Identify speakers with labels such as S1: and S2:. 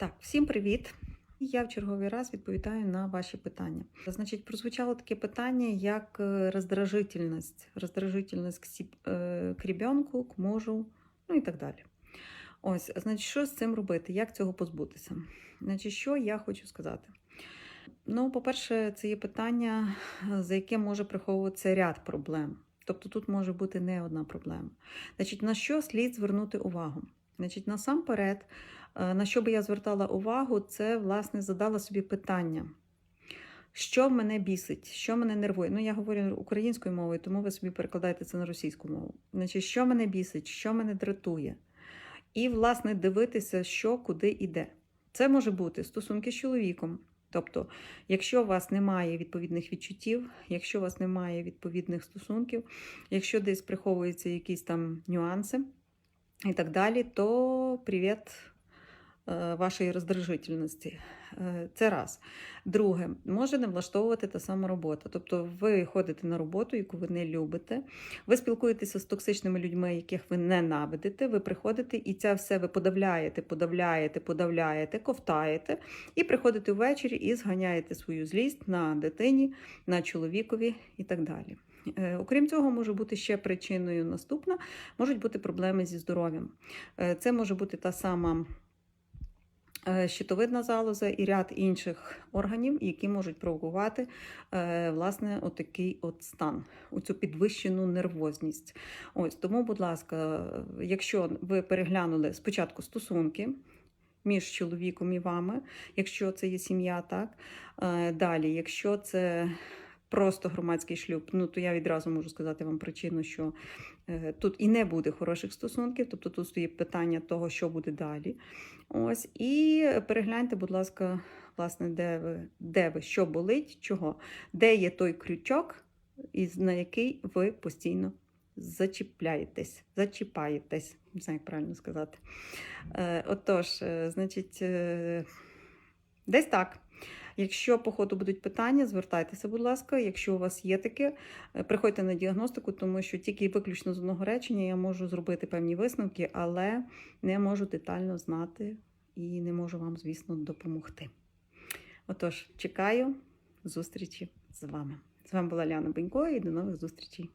S1: Так, всім привіт! Я в черговий раз відповідаю на ваші питання. Значить, прозвучало таке питання, як е, роздражительність, роздражительність е, к ребенку, к мужу, ну і так далі. Ось, значить, що з цим робити? Як цього позбутися? Значить, що я хочу сказати? Ну, по-перше, це є питання, за яке може приховуватися ряд проблем. Тобто тут може бути не одна проблема. Значить, на що слід звернути увагу? Значить, насамперед, на що би я звертала увагу, це власне задала собі питання. Що мене бісить, що мене нервує? Ну, я говорю українською мовою, тому ви собі перекладаєте це на російську мову. Значить, що мене бісить, що мене дратує? І, власне, дивитися, що куди йде. Це може бути стосунки з чоловіком. Тобто, якщо у вас немає відповідних відчуттів, якщо у вас немає відповідних стосунків, якщо десь приховуються якісь там нюанси і так далі, то привіт е, вашої роздражительності. Е, Це раз. Друге, може не влаштовувати та сама робота. Тобто ви ходите на роботу, яку ви не любите, ви спілкуєтеся з токсичними людьми, яких ви ненавидите, ви приходите і це все ви подавляєте, подавляєте, подавляєте, ковтаєте, і приходите ввечері і зганяєте свою злість на дитині, на чоловікові і так далі. Е, Окрім цього, може бути ще причиною наступна, можуть бути проблеми зі здоров'ям. Е, Це може бути та сама е, щитовидна залоза і ряд інших органів, які можуть провокувати е, власне отакий от стан, оцю підвищену нервозність. Ось тому, будь ласка, якщо ви переглянули спочатку стосунки. Між чоловіком і вами, якщо це є сім'я, так Е, далі, якщо це просто громадський шлюб, ну то я відразу можу сказати вам причину, що е, тут і не буде хороших стосунків, тобто тут стоїть питання того, що буде далі. Ось, і перегляньте, будь ласка, власне, де ви, де ви, що болить, чого, де є той крючок, на який ви постійно зачіпляєтесь, зачіпаєтесь, не знаю, як правильно сказати. Е, отож, е, значить, десь так. Якщо по ходу будуть питання, звертайтеся, будь ласка. Якщо у вас є таке, е, приходьте на діагностику, тому що тільки виключно з одного речення я можу зробити певні висновки, але не можу детально знати і не можу вам, звісно, допомогти. Отож, чекаю зустрічі з вами. З вами була Ляна Бенько і до нових зустрічей.